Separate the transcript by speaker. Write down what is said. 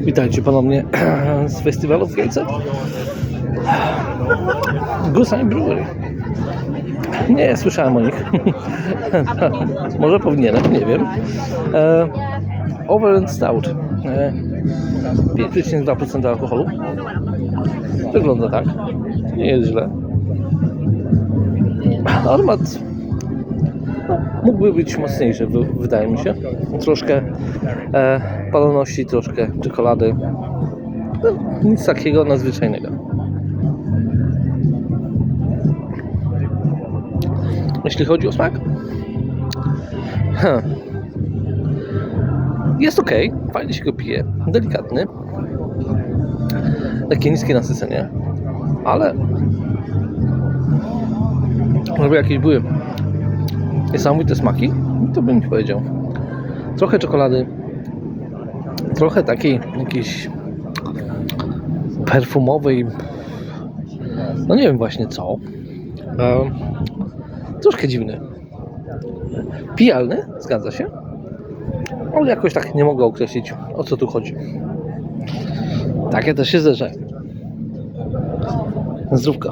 Speaker 1: Witajcie ponownie z festiwalu w Kielce. Gusani Brewery. Nie, słyszałem o nich. Może powinienem, nie wiem. E, over and Stout. E, 5,2% alkoholu. Wygląda tak. Nie jest źle. Aromat no, mógłby być mocniejszy, wy- wydaje mi się. Troszkę e, paloności, troszkę czekolady. No, nic takiego nadzwyczajnego. Jeśli chodzi o smak, hmm. jest ok, fajnie się go pije, delikatny, takie niskie nasycenie, ale żeby jakieś były niesamowite smaki, to bym powiedział. Trochę czekolady, trochę takiej jakiejś perfumowej, no nie wiem właśnie co. Troszkę dziwny. Pijalny, zgadza się. Ale jakoś tak nie mogę określić o co tu chodzi. Takie też się zdarza. Zdrówka.